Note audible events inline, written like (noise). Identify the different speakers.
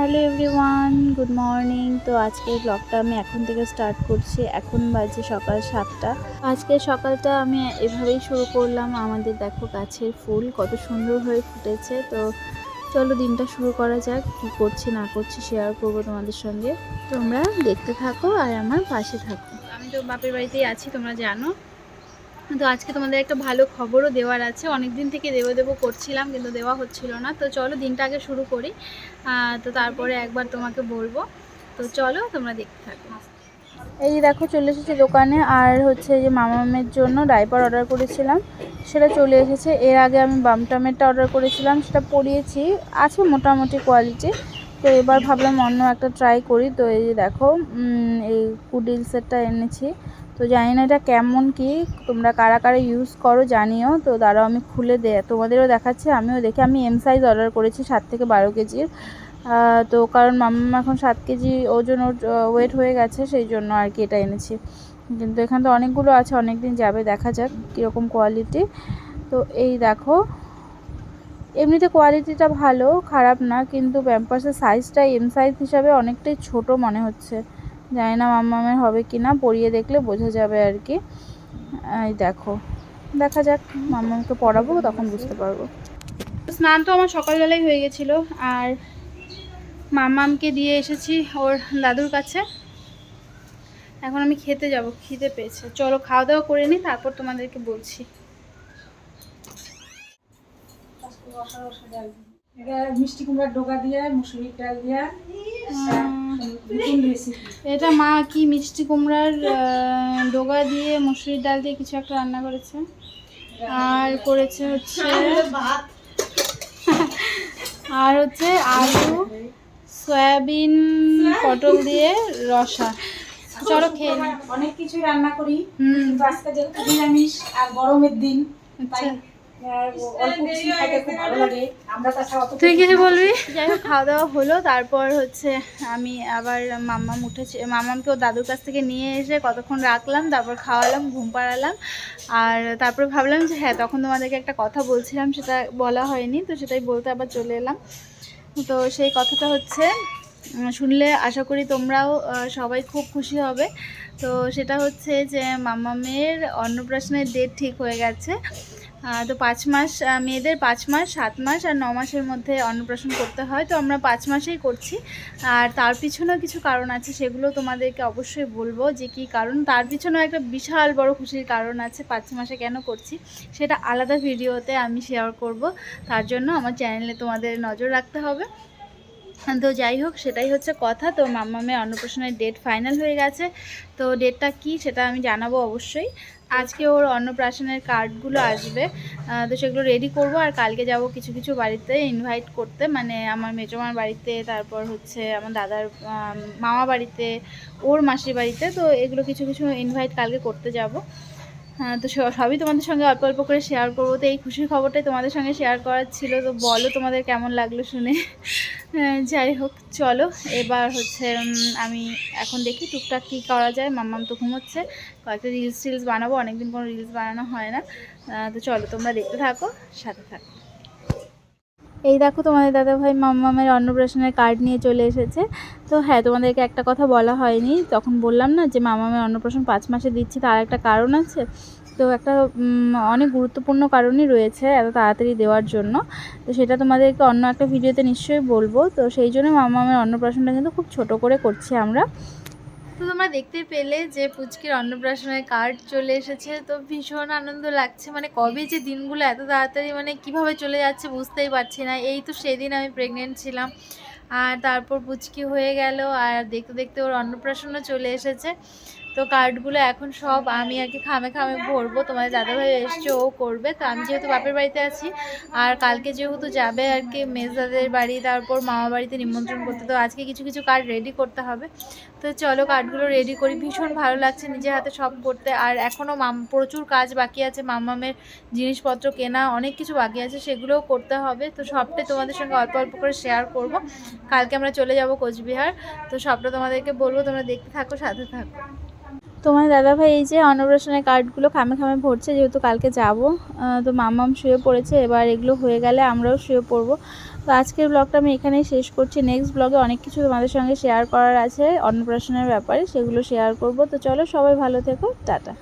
Speaker 1: Hello everyone, good morning. তো আজকের ব্লগটা আমি এখন থেকে স্টার্ট করছি। এখন বাজে সকাল সাতটা। আজকে সকালটা আমি এভাবেই শুরু করলাম। আমাদের দেখো গাছের ফুল কত সুন্দর হয়ে ফুটেছে। তো চলো দিনটা শুরু করা যাক। কী করছি, না করছি শেয়ার করব তোমাদের সঙ্গে। তোমরা দেখতে থাকো আর আমার পাশে থাকো। আমি তো বাপের বাড়িতেই আছি, তোমরা জানো। তো আজকে তোমাদের একটা ভালো খবরও দেওয়ার আছে। অনেক দিন থেকে দেবো দেবো করছিলাম, কিন্তু দেওয়া হচ্ছিল না। তো চলো দিনটা আগে শুরু করি। তো তারপরে একবার তোমাকে বলব। তো চলো তোমরা দেখতে থাকো। এই যে দেখো, চলে এসেছে দোকানে। আর হচ্ছে যে মামামের জন্য ডাইপার অর্ডার করেছিলাম। সেটা চলে এসেছে। এর আগে আমি বামটামেরটা অর্ডার করেছিলাম। সেটা পরিয়েছি। আছে মোটামুটি কোয়ালিটি। তো এবার ভাবলাম অন্য একটা ট্রাই করি। তো এই যে দেখো এই কুডিলসেরটা এনেছি। তো জানি না এটা কেমন কি, তোমরা কারা কারা ইউজ করো জানিও। তো দাঁড়াও, আমি খুলে দে, তোমাদেরও দেখাচ্ছি, আমিও দেখি, আমি এম সাইজ অর্ডার করেছি সাত থেকে বারো কেজির। তো কারণ মাম্মা এখন সাত কেজি ওজন ওয়েট হয়ে গেছে, সেই জন্য আর কি এটা এনেছি। কিন্তু এখানে তো অনেকগুলো আছে অনেক দিন যাবে, দেখা যাক কীরকম কোয়ালিটি তো এই দেখো, এমনিতে কোয়ালিটিটা ভালো, খারাপ না, কিন্তু প্যাম্পাসের সাইজটা এম সাইজ হিসাবে অনেকটাই ছোট মনে হচ্ছে। জানি না মাম্মামের হবে কি না পরিয়ে দেখলে বোঝা যাবে আর কি। এই দেখো, দেখা যাক মাম্মামকে পড়াবো, তখন বুঝতে পারব। স্নান তো আমার সকালবেলাই হয়ে গেছিল, আর মাম্মামকে দিয়ে এসেছি ওর দাদুর কাছে। এখন আমি খেতে যাব, খিদে পেয়েছে। চলো খাওয়া দাওয়া করে নিই, তারপর তোমাদেরকে বলছি।
Speaker 2: মিষ্টি কুমড়ার ডোকা দিয়ে, মুসুরির ডাল দিয়ে
Speaker 1: এটা মা কি মিষ্টি কুমড়ার ডোগা দিয়ে মুসুরির ডাল দিয়ে কিছু একটা রান্না করেছে। আর করেছে হচ্ছে (laughs) আর হচ্ছে আলু সয়াবিন পটল দিয়ে রসা। চলো খেয়ে
Speaker 2: অনেক কিছুই রান্না করি। কিন্তু আজকে যেহেতু নিরামিষ আর গরমের দিন তাই অত
Speaker 1: তুই কিছু বলবি? যাই হোক খাওয়া দাওয়া হলো তারপর হচ্ছে আমি আবার মাম্মাম উঠেছে মাম্মামকে দাদুর কাছ থেকে নিয়ে এসে কতক্ষণ রাখলাম তারপর খাওয়ালাম ঘুম পাড়ালাম আর তারপর ভাবলাম যে হ্যাঁ তখন তোমাদেরকে একটা কথা বলছিলাম সেটা বলা হয়নি তো সেটাই বলতে আবার চলে এলাম। তো সেই কথাটা হচ্ছে শুনলে আশা করি তোমরাও সবাই খুব খুশি হবে। তো সেটা হচ্ছে যে মাম্মামের অন্নপ্রাশনের ডেট ঠিক হয়ে গেছে। তো পাঁচ মাস মেয়েদের পাঁচ মাস, সাত মাস আর ন মাসের মধ্যে অন্নপ্রাশন করতে হয়। তো আমরা পাঁচ মাসেই করছি। আর তার পিছনেও কিছু কারণ আছে, সেগুলো তোমাদেরকে অবশ্যই বলব যে কী কারণ। তার পিছনেও একটা বিশাল বড় খুশির কারণ আছে, পাঁচ মাসে কেন করছি সেটা আলাদা ভিডিওতে আমি শেয়ার করব। তার জন্য আমার চ্যানেলে তোমাদের নজর রাখতে হবে। তো যাই হোক, সেটাই হচ্ছে কথা। তো মাম্মামের অন্নপ্রাশনের ডেট ফাইনাল হয়ে গেছে। তো ডেটটা কি সেটা আমি জানাব অবশ্যই। আজকে ওর অন্নপ্রাশনের কার্ডগুলো আসবে তো সেগুলো রেডি করব আর কালকে যাব কিছু কিছু বাড়িতে ইনভাইট করতে। মানে আমার মেজমার বাড়িতে, তারপর হচ্ছে আমার দাদার মামা বাড়িতে, ওর মাসির বাড়িতে, তো এগুলো কিছু কিছু ইনভাইট কালকে করতে যাব। তো স- সবই তোমাদের সঙ্গে অল্প অল্প করে শেয়ার করব। তো এই খুশির খবরটাই তোমাদের সঙ্গে শেয়ার করার ছিল। তো বলো তোমাদের কেমন লাগল শুনে। হ্যাঁ, যাই হোক চলো। এবার হচ্ছে আমি এখন দেখি টুকটাক কী করা যায়। মাম্মাম তো ঘুমোচ্ছে। কয়েকটা রিলস টিলস বানাবো। অনেকদিন কোনো রিলস বানানো হয় না। তো চলো তোমরা দেখতে থাকো সাথে থাকো। এই দেখো তোমাদের দাদাভাই মাম্মামের অন্নপ্রাশনের কার্ড নিয়ে চলে এসেছে। তো হ্যাঁ তোমাদেরকে একটা কথা বলা হয়নি। তখন বললাম না যে মামামের অন্নপ্রাশন পাঁচ মাসে দিচ্ছি, তার একটা কারণ আছে। তো একটা অনেক গুরুত্বপূর্ণ কারণই রয়েছে এত তাড়াতাড়ি দেওয়ার জন্য। তো সেটা তোমাদেরকে অন্য একটা ভিডিওতে নিশ্চয়ই বলব। তো সেই জন্য মামামের অন্নপ্রাশনটা কিন্তু খুব ছোট করে করছি আমরা। তো তোমরা দেখতে পেলে যে পুচকির অন্নপ্রাশনের কার্ড চলে এসেছে। তো ভীষণ আনন্দ লাগছে। মানে কবে যে দিনগুলো এত তাড়াতাড়ি মানে কীভাবে চলে যাচ্ছে বুঝতেই পারছি না। এই তো সেদিন আমি প্রেগনেন্ট ছিলাম। আর তারপর পুচকি হয়ে গেল। আর দেখতে দেখতে ওর অন্নপ্রাশনও চলে এসেছে। তো কার্ডগুলো এখন সব আমি আর কি খামে খামে ভরবো, তোমাদের দাদাভাই এসছে, ও করবে। তো আমি যেহেতু বাপের বাড়িতে আছি, আর কালকে যেহেতু যাবে আর কি মেজদাদের বাড়ি, তারপর মামা বাড়িতে নিমন্ত্রণ করতে, তো আজকে কিছু কিছু কার্ড রেডি করতে হবে। তো চলো কার্ডগুলো রেডি করি, ভীষণ ভালো লাগছে নিজের হাতে সব করতে। আর এখনও মাম, প্রচুর কাজ বাকি আছে, মামামের জিনিসপত্র কেনা, অনেক কিছু বাকি আছে, সেগুলোও করতে হবে। তো সবটাই তোমাদের সঙ্গে অল্প অল্প করে শেয়ার করব। কালকে আমরা চলে যাব কোচবিহার, তো সবটা তোমাদেরকে বলব, তোমরা দেখতে থাকো, সাথে থাকো। তোমার দাদাভাই এই যে অন্নপ্রাশনের কার্ডগুলো খামে খামে ভরছে, যেহেতু কালকে যাব তো মামাম শুয়ে পড়েছে, এবার এগুলো হয়ে গেলে আমরাও শুয়ে পড়ব। তো আজকের ব্লগটা আমি এখানেই শেষ করছি। নেক্সট ব্লগে অনেক কিছু তোমাদের সঙ্গে শেয়ার করার আছে অন্নপ্রাশনের ব্যাপারে, সেগুলো শেয়ার করব। তো চলো সবাই ভালো থেকো, টাটা।